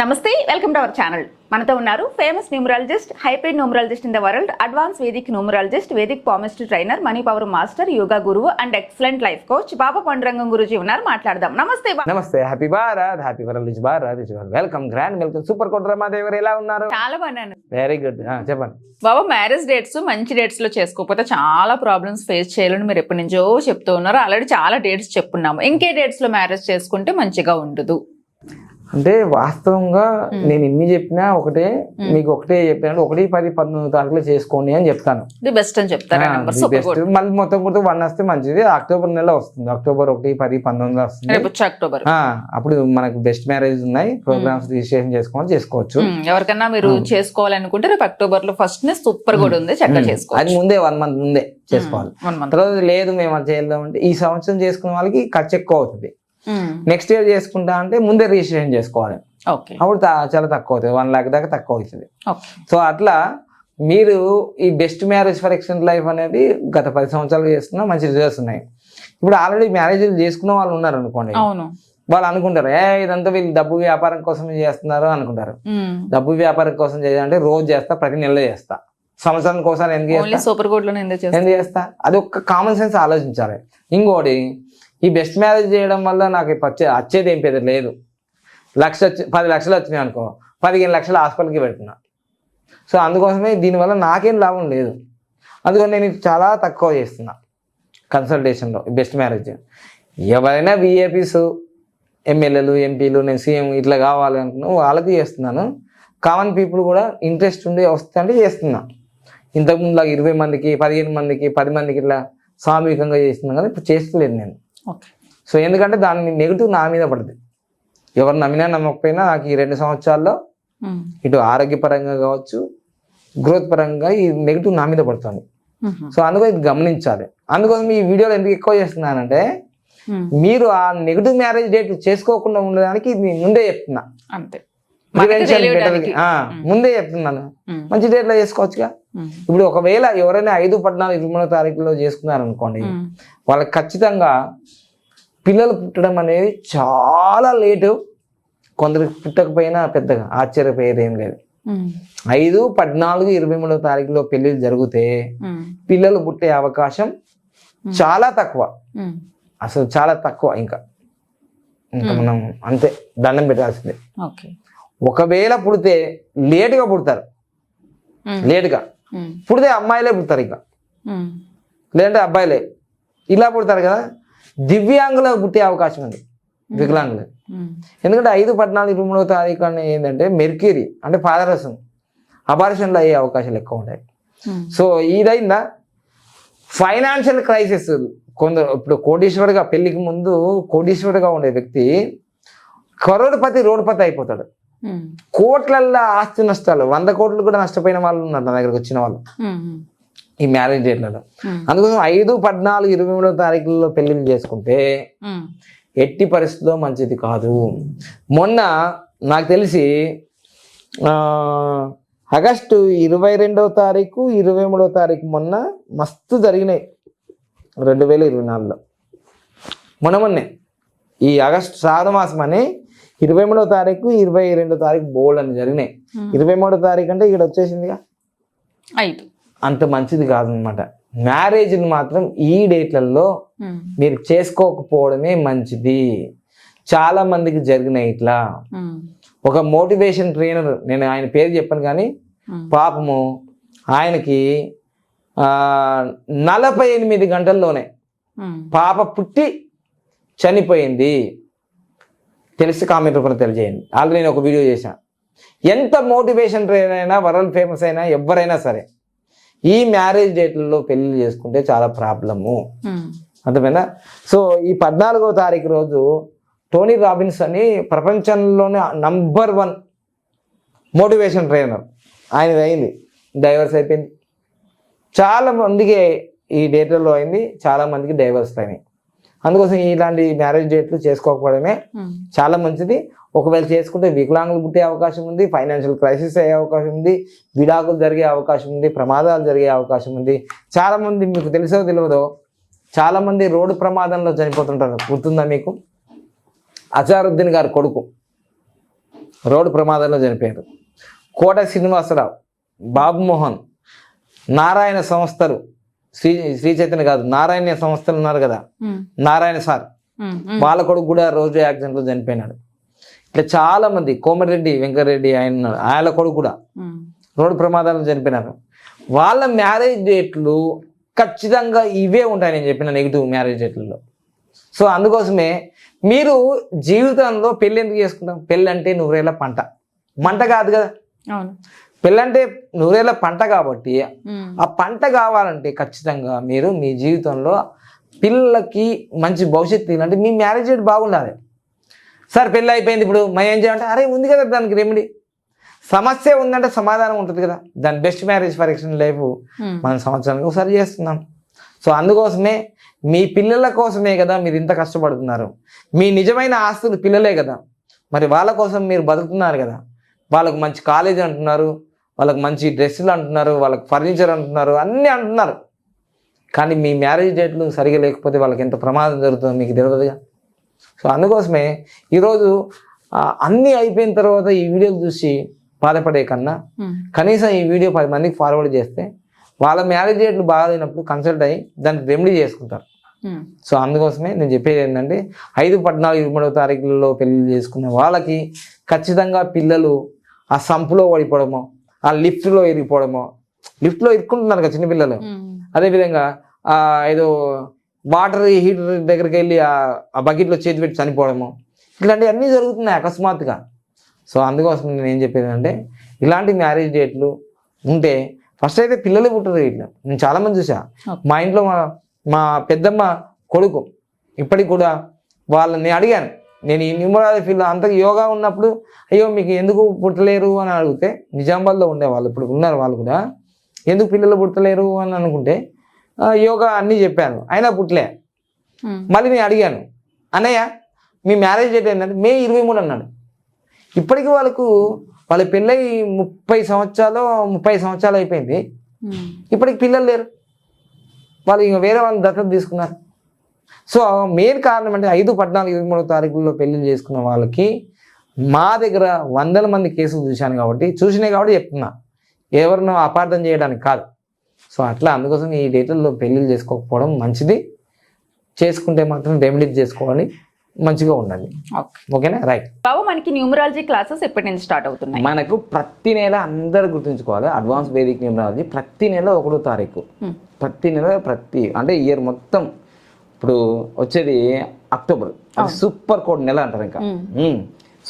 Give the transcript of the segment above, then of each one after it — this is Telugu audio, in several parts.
నమస్తే వెల్కమ్ టు అవర్ ఛానల్. మనతో ఉన్నారు famous numerologist హైపైడ్ numerologist in the world advance Vedic numerologist Vedic palmist trainer money power master yoga గురువు and excellent life coach Baba Pandurangam Guruji ఉన్నారు. మాట్లాడదాం. నమస్తే నమస్తే happy Bharat happy world rich Bharat rich Bharat welcome grand welcome. Super Kota Ramadevi గారు ఎలా ఉన్నారు? చాలా బాగున్నాను వెరీ గుడ్ చెప్పండి. బాబా మ్యారేజ్ డేట్స్ మంచి డేట్స్లో చేసుకోకపోతే చాలా ప్రాబ్లమ్స్ ఫేస్ చేయాలని మీరు ఎప్పటి నుంచో చెప్తూ ఉన్నారు. ఆల్రెడీ చాలా డేట్స్ చెప్పున్నాము. ఇంకే డేట్స్లో మ్యారేజ్ చేసుకుంటే మంచిగా ఉండదు. అంటే వాస్తవంగా. నేను ఇన్ని చెప్పినా ఒకటే. మీకు ఒకటే చెప్పాను. ఒకటి పది పద్నాలుగు తారీఖులు చేసుకోండి అని చెప్తాను. బెస్ట్ అని best. గుడ్ మళ్ళీ మొత్తం కూడా వన్ వస్తే మంచిది. అక్టోబర్ నెల వస్తుంది. అక్టోబర్ ఒకటి పది పంతొమ్మిది వస్తుంది. అక్టోబర్ అప్పుడు మనకు బెస్ట్ మ్యారేజ్ ఉన్నాయి. ప్రోగ్రామ్స్ రిజిస్ట్రేషన్ చేసుకోవాలి చేసుకోవచ్చు. ఉమ్, ఎవరికన్నా మీరు. చేసుకోవాలనుకుంటే రేపు అక్టోబర్లో ఫస్ట్ నే సూపర్ కూడా ఉంది. చక్కగా Hmm. అది ముందే వన్ మంత్ ముందే చేసుకోవాలి. తర్వాత లేదు మేము అది చేద్దామంటే ఈ సంవత్సరం చేసుకున్న వాళ్ళకి ఖర్చు ఎక్కువ అవుతుంది. నెక్స్ట్ ఇయర్ చేసుకుంటా అంటే ముందే రిజిస్ట్రేషన్ చేసుకోవాలి. అప్పుడు చాలా తక్కువ అవుతుంది. వన్ లాక్ దాకా తక్కువ అవుతుంది. సో అట్లా మీరు ఈ best marriage for excellent life అనేది గత పది సంవత్సరాలు చేస్తున్నా మంచి రిజల్ట్స్ ఉన్నాయి. ఇప్పుడు ఆల్రెడీ మ్యారేజ్లు చేసుకున్న వాళ్ళు ఉన్నారు అనుకోండి. వాళ్ళు అనుకుంటారు ఏ ఇదంతా వీళ్ళు డబ్బు వ్యాపారం కోసం చేస్తున్నారు అనుకుంటారు. ఉమ్. డబ్బు వ్యాపారం కోసం చేయాలంటే రోజు చేస్తా ప్రతి నెలలో చేస్తా. సంవత్సరానికి ఒకసారి ఎందుకు చేస్తా? ఎందుకు చేస్తా? అది ఒక్క కామన్ సెన్స్ ఆలోచించాలి. ఇంకోటి ఈ బెస్ట్ మ్యారేజ్ చేయడం వల్ల నాకు ఇప్పుడు వచ్చే వచ్చేది ఏం పెద్ద లేదు. లక్ష వచ్చి పది లక్షలు వచ్చినాయి అనుకో పదిహేను లక్షలు హాస్పిటల్కి పెడుతున్నా. సో అందుకోసమే దీనివల్ల నాకేం లాభం లేదు. అందుకని నేను చాలా తక్కువ చేస్తున్నా కన్సల్టేషన్లో బెస్ట్ మ్యారేజ్. ఎవరైనా విఏపీస్ ఎమ్మెల్యేలు ఎంపీలు నేను సీఎం ఇట్లా కావాలి అనుకున్నా వాళ్ళకి చేస్తున్నాను. కామన్ పీపుల్ కూడా ఇంట్రెస్ట్ ఉండి వస్తే అంటే చేస్తున్నా. ఇంతకుముందు ఇరవై మందికి పదిహేను మందికి పది మందికి ఇట్లా సామూహికంగా చేస్తున్నాను కదా ఇప్పుడు చేస్తలేదు నేను. సో ఎందుకంటే దాని నెగిటివ్ నా మీద పడుతుంది ఎవరు నమ్మినా నమ్మకపోయినా నాకు ఈ రెండు సంవత్సరాల్లో. ఇటు ఆరోగ్యపరంగా కావచ్చు గ్రోత్ పరంగా ఈ నెగిటివ్ నా మీద పడుతుంది. సో అందుకని ఇది గమనించాలి అందుకోసం ఈ వీడియోలో ఎందుకు ఎక్కువ చేస్తున్నానంటే. మీరు ఆ నెగిటివ్ మ్యారేజ్ డేట్ చేసుకోకుండా ఉండడానికి ఇది ముందే చెప్తున్నా అంతే ఆ, ముందే చెప్తున్నాను. మంచి డేట్లో చేసుకోవచ్చుగా? ఉమ్. ఇప్పుడు ఒకవేళ ఎవరైనా ఐదు పద్నాలుగు ఇరవై మూడో తారీఖులో చేసుకున్నారనుకోండి ఉమ్. వాళ్ళకి ఖచ్చితంగా పిల్లలు పుట్టడం అనేది చాలా లేటు. కొందరికి పుట్టకపోయినా పెద్దగా ఆశ్చర్యపోయేది ఏం లేదు. ఐదు పద్నాలుగు ఇరవై మూడో తారీఖులో పెళ్ళిళ్ళు జరిగితే. పిల్లలు పుట్టే అవకాశం చాలా తక్కువ. అసలు చాలా తక్కువ ఇంకా. ఇంకా మనం అంతే దండం పెట్టాల్సిందే. ఓకే. ఒకవేళ పుడితే లేటుగా పుడతారు. లేటుగా. పుడితే అమ్మాయిలే పుడతారు ఇంకా. లేదంటే అబ్బాయిలే ఇలా పుడతారు కదా దివ్యాంగులకు పుట్టే అవకాశం ఉంది వికలాంగులు. ఎందుకంటే ఐదు పద్నాలుగు ఇరవై మూడవ తారీఖు అని ఏంటంటే మెర్క్యూరీ అంటే పాదరసం అబార్షన్లు అయ్యే అవకాశాలు ఎక్కువ ఉంటాయి. సో ఇదైందా ఫైనాన్షియల్ క్రైసిస్ కొందరు ఇప్పుడు కోటీశ్వరుగా పెళ్ళికి ముందు కోటీశ్వరుగా ఉండే వ్యక్తి కరోడ్పతి రోడ్పతి అయిపోతాడు. కోట్లల్లో ఆస్తి నష్టాలు వంద కోట్లు కూడా నష్టపోయిన వాళ్ళు ఉన్నారు నా దగ్గరకు వచ్చిన వాళ్ళు. ఈ మ్యారేజ్ డేట్లలో. అందుకోసం ఐదు పద్నాలుగు ఇరవై మూడో తారీఖుల్లో పెళ్ళిళ్ళు చేసుకుంటే ఎట్టి పరిస్థితిలో మంచిది కాదు. మొన్న నాకు తెలిసి ఆగస్టు ఇరవై రెండవ తారీఖు ఇరవై మూడవ తారీఖు మొన్న మస్తు జరిగినాయి. రెండు వేల ఇరవై నాలుగులో. మొన్న మొన్నే. ఈ ఆగస్టు శ్రావణ మాసం అని ఇరవై మూడవ తారీఖు ఇరవై రెండో తారీఖు బోల్డ్ అని జరిగినాయి. ఇరవై మూడో తారీఖు అంటే ఇక్కడ వచ్చేసిందిగా ఐదు అంత మంచిది కాదనమాట మ్యారేజ్ని మాత్రం ఈ డేట్లలో. మీరు చేసుకోకపోవడమే మంచిది చాలా మందికి జరిగినాయి ఇట్లా. ఒక మోటివేషన్ ట్రైనర్ నేను ఆయన పేరు చెప్పాను కానీ. పాపము ఆయనకి నలభై ఎనిమిది గంటల్లోనే. పాప పుట్టి చనిపోయింది తెలిసి కామెంట్ రూపంలో తెలియజేయండి. ఆల్రెడీ నేను ఒక వీడియో చేశాను ఎంత మోటివేషన్ ట్రైనర్ అయినా వరల్డ్ ఫేమస్ అయినా ఎవరైనా సరే ఈ మ్యారేజ్ డేట్లలో పెళ్ళి చేసుకుంటే చాలా ప్రాబ్లము ఉమ్. అర్థమైందా? సో ఈ పద్నాలుగవ తారీఖు రోజు టోనీ రాబిన్స్ అని ప్రపంచంలోనే నంబర్ వన్ మోటివేషన్ ట్రైనర్ ఆయన అయింది. డైవర్స్ అయిపోయింది. చాలా మందికి ఈ డేట్లలో అయింది. చాలా మందికి డైవర్స్ అయినాయి. అందుకోసం ఇలాంటి మ్యారేజ్ డేట్లు చేసుకోకపోవడమే ఉమ్. చాలా మంచిది. ఒకవేళ చేసుకుంటే వికలాంగులు పుట్టే అవకాశం ఉంది ఫైనాన్షియల్ క్రైసిస్ అయ్యే అవకాశం ఉంది విడాకులు జరిగే అవకాశం ఉంది ప్రమాదాలు జరిగే అవకాశం ఉంది. చాలా మంది మీకు తెలుసో తెలియదో చాలా మంది రోడ్డు ప్రమాదంలో చనిపోతుంటారు. గుర్తుందా మీకు? అజారుద్దీన్ గారి కొడుకు రోడ్డు ప్రమాదంలో చనిపోయారు. కోట శ్రీనివాసరావు బాబు మోహన్ నారాయణ సంస్థలు శ్రీ శ్రీ చైతన్య కాదు నారాయణ సంస్థలు ఉన్నారు కదా. నారాయణ సార్. వాళ్ళ కొడుకు కూడా రోజు యాక్సిడెంట్లో చనిపోయినాడు. ఇట్లా చాలా మంది కోమటిరెడ్డి వెంకటరెడ్డి ఆయన. ఆయన కొడుకు కూడా రోడ్డు ప్రమాదాలు చనిపోయినారు. వాళ్ళ మ్యారేజ్ డేట్లు ఖచ్చితంగా ఇవే ఉంటాయి నేను చెప్పిన నెగిటివ్ మ్యారేజ్ డేట్లలో. సో అందుకోసమే మీరు జీవితంలో పెళ్ళి ఎందుకు చేసుకుంటాం? పెళ్ళి అంటే నూరేళ్ళ పంట. మంట కాదు కదా. అవును పెళ్ళి అంటే నూరేళ్ళ పంట కాబట్టి ఆ పంట కావాలంటే ఖచ్చితంగా మీరు మీ జీవితంలో పిల్లలకి మంచి భవిష్యత్తు ఇవ్వాలంటే మీ మ్యారేజ్ డేట్ బాగుండాలి. సార్ పెళ్ళి అయిపోయింది ఇప్పుడు మరి ఏం చేయాలంటే అరే ఉంది కదా దానికి రెమెడీ సమస్య ఉందంటే సమాధానం ఉంటుంది కదా. దాని best marriage for action life మనం సంవత్సరానికి ఒకసారి చేస్తున్నాం. సో అందుకోసమే మీ పిల్లల కోసమే కదా మీరు ఇంత కష్టపడుతున్నారు. మీ నిజమైన ఆస్తులు పిల్లలే కదా. మరి వాళ్ళ కోసం మీరు బతుకుతున్నారు కదా. వాళ్ళకు మంచి కాలేజ్ అంటున్నారు. వాళ్ళకి మంచి డ్రెస్సులు అంటున్నారు వాళ్ళకి ఫర్నిచర్ అంటున్నారు అన్నీ అంటున్నారు. కానీ మీ మ్యారేజ్ డేట్లు సరిగా లేకపోతే వాళ్ళకి ఎంత ప్రమాదం జరుగుతుందో మీకు తెలియదుగా. సో అందుకోసమే ఈరోజు అన్నీ అయిపోయిన తర్వాత ఈ వీడియోలు చూసి బాధపడే కన్నా కనీసం ఈ వీడియో పది మందికి ఫార్వర్డ్ చేస్తే వాళ్ళ మ్యారేజ్ డేట్లు బాగాలేనప్పుడు కన్సల్ట్ అయ్యి దానికి రెమెడీ చేసుకుంటారు. సో అందుకోసమే నేను చెప్పేది ఏంటంటే ఐదు పద్నాలుగు ఇరవై మూడవ తారీఖులలో పెళ్ళి చేసుకున్న వాళ్ళకి ఖచ్చితంగా పిల్లలు ఆ సంపులో పడిపోవడమో ఆ లిఫ్ట్లో ఇరిగిపోవడమో. లిఫ్ట్లో ఇరుక్కుంటున్నారు కదా చిన్నపిల్లలు అదేవిధంగా ఆ ఏదో వాటర్ హీటర్ దగ్గరికి వెళ్ళి ఆ బకెట్లో చేతి పెట్టి చనిపోవడము. ఇట్లాంటివి అన్నీ జరుగుతున్నాయి అకస్మాత్తుగా. సో అందుకోసం నేను ఏం చెప్పేది అంటే ఇలాంటి మ్యారేజ్ డేట్లు ఉంటే ఫస్ట్ అయితే పిల్లలు పుట్టరు ఇట్లా. నేను చాలామంది చూసా. మా ఇంట్లో మా మా పెద్దమ్మ కొడుకు ఇప్పటికి కూడా వాళ్ళని అడిగాను. నేను ఈ న్యూమరాలజీ ఫీల్డ్ అంత యోగా ఉన్నప్పుడు అయ్యో మీకు ఎందుకు పుట్టలేరు అని అడిగితే నిజామాబాద్లో ఉండేవాళ్ళు ఇప్పుడు ఉన్నారు వాళ్ళు కూడా ఎందుకు పిల్లలు పుట్టలేరు అని అనుకుంటే "ఆ, యోగా అన్నీ చెప్పాను. అయినా పుట్టలే. మళ్ళీ నేను అడిగాను అన్నయ్య మీ మ్యారేజ్ డేట్ ఏంటంటే మే ఇరవై మూడు అన్నాడు. ఇప్పటికీ వాళ్ళకు వాళ్ళ పెళ్ళై ముప్పై సంవత్సరాలు ముప్పై సంవత్సరాలు అయిపోయింది. ఇప్పటికి పిల్లలు లేరు. వాళ్ళు ఇంకా వేరే వాళ్ళని దత్తత తీసుకున్నారు. సో మెయిన్ కారణం అంటే ఐదు పద్నాలుగు ఇరవై మూడో తారీఖుల్లో పెళ్ళి చేసుకున్న వాళ్ళకి మా దగ్గర వందల మంది కేసులు చూశాను కాబట్టి చూసినాయి కాబట్టి చెప్తున్నా. ఎవరినో అపార్థం చేయడానికి కాదు. సో అట్లా అందుకోసం ఈ డేట్లలో పెళ్ళిళ్ళు చేసుకోకపోవడం మంచిది. చేసుకుంటే మాత్రం రెమెడీ చేసుకోవాలి. మంచిగా ఉండాలి ఓకే. ఓకేనా? రైట్. బాబు మనకి న్యూమరాలజీ క్లాసెస్ ఎప్పటి నుంచి స్టార్ట్ అవుతున్నాయి? మనకు ప్రతి నెల అందరు గుర్తుంచుకోవాలి. అడ్వాన్స్ వేదిక న్యూమరాలజీ ప్రతి నెల ఒకటో తారీఖు. ప్రతి నెల ప్రతి అంటే ఇయర్ మొత్తం ఇప్పుడు వచ్చేది అక్టోబర్. అది సూపర్ కోడ్ నెల అంటారు ఇంకా.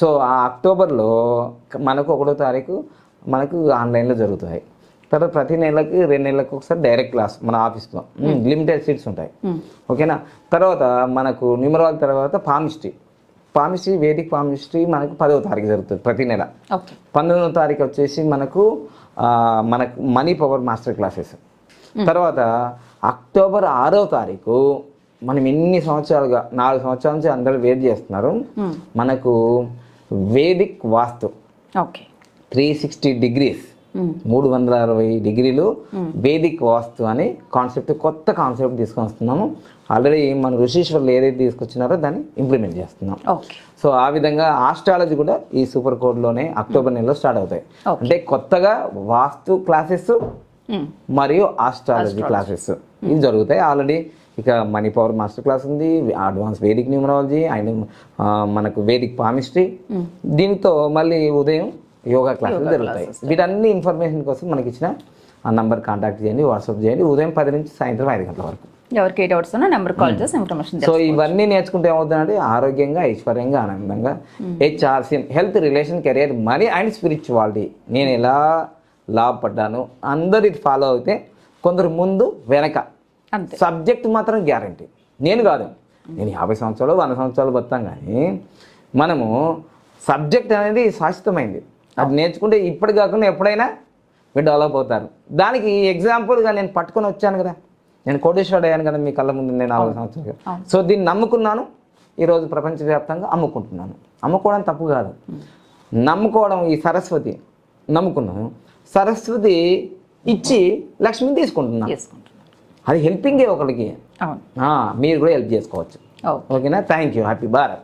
సో ఆ అక్టోబర్లో మనకు ఒకటో తారీఖు మనకు ఆన్లైన్లో జరుగుతాయి. తర్వాత ప్రతి నెలకి రెండు నెలలకు ఒకసారి డైరెక్ట్ క్లాస్ మన ఆఫీస్లో. లిమిటెడ్ సీట్స్ ఉంటాయి. ఓకేనా? తర్వాత మనకు న్యూమరాల్ తర్వాత పామిస్ట్రీ పామిస్ట్రీ వేదిక్ పామిస్ట్రీ మనకు పదవ తారీఖు జరుగుతుంది ప్రతి నెల. పంతొమ్మిదవ తారీఖు వచ్చేసి మనకు మనకు మనీ పవర్ మాస్టర్ క్లాసెస్. తర్వాత అక్టోబర్ ఆరో తారీఖు మనం ఎన్ని సంవత్సరాలుగా నాలుగు సంవత్సరాల నుంచి అందరూ వెయిట్ చేస్తున్నారు. ఉమ్, మనకు Vedic vastu okay. Three sixty degrees um, మూడు వందల అరవై డిగ్రీలు వేదిక్ వాస్తు అని కాన్సెప్ట్ కొత్త కాన్సెప్ట్ తీసుకొని వస్తున్నాము. ఆల్రెడీ మన ఋషీశ్వర్లు ఏదైతే తీసుకొచ్చినారో దాన్ని ఇంప్లిమెంట్ చేస్తున్నాం. సో ఆ విధంగా ఆస్ట్రాలజీ కూడా ఈ సూపర్ కోడ్లోనే అక్టోబర్ నెలలో స్టార్ట్ అవుతాయి. అంటే కొత్తగా వాస్తు క్లాసెస్ మరియు ఆస్ట్రాలజీ క్లాసెస్ ఇవి జరుగుతాయి. ఆల్రెడీ ఇక మనీ పవర్ మాస్టర్ క్లాస్ ఉంది అడ్వాన్స్ వేదిక్ న్యూమరాలజీ అండ్ మనకు వేదిక్ పామిస్ట్రీ. దీనితో మళ్ళీ ఉదయం యోగా క్లాసెస్ జరుగుతాయి. వీటన్ని ఇన్ఫర్మేషన్ కోసం మనకి ఇచ్చిన ఆ నంబర్ కాంటాక్ట్ చేయండి వాట్సాప్ చేయండి. ఉదయం పది నుంచి సాయంత్రం ఐదు గంటల వరకు. ఎవరికి ఏ డౌట్స్ ఉన్నా నెంబర్ కాల్ చేసి ఇన్ఫర్మేషన్ సో ఇవన్నీ నేర్చుకుంటే ఏమవుతుందంటే ఆరోగ్యంగా ఐశ్వర్యంగా ఆనందంగా HRC health relation career money and spirituality. నేను ఎలా లాభపడ్డాను అందరు ఇది ఫాలో అయితే కొందరు ముందు వెనక. సబ్జెక్ట్ మాత్రం గ్యారంటీ. నేను కాదు. నేను యాభై సంవత్సరాలు వంద సంవత్సరాలు బతాం కానీ మనము సబ్జెక్ట్ అనేది శాశ్వతమైంది. అది నేర్చుకుంటే ఇప్పటి కాకుండా ఎప్పుడైనా మీరు డెవలప్ అవుతారు. దానికి ఎగ్జాంపుల్గా నేను పట్టుకొని వచ్చాను కదా. నేను కోటేశ్వరుడు అయ్యాను కదా మీ కళ్ళ ముందు నేను నాలుగు సంవత్సరాలు. సో దీన్ని నమ్ముకున్నాను. ఈరోజు ప్రపంచవ్యాప్తంగా అమ్ముకుంటున్నాను. అమ్ముకోవడం తప్పు కాదు. నమ్ముకోవడం ఈ సరస్వతి. నమ్ముకున్నాను. సరస్వతి ఇచ్చి లక్ష్మిని తీసుకుంటున్నాను. అది హెల్పింగే ఒకరికి మీరు కూడా హెల్ప్ చేసుకోవచ్చు. ఓకే. ఓకేనా? Thank you happy Bharat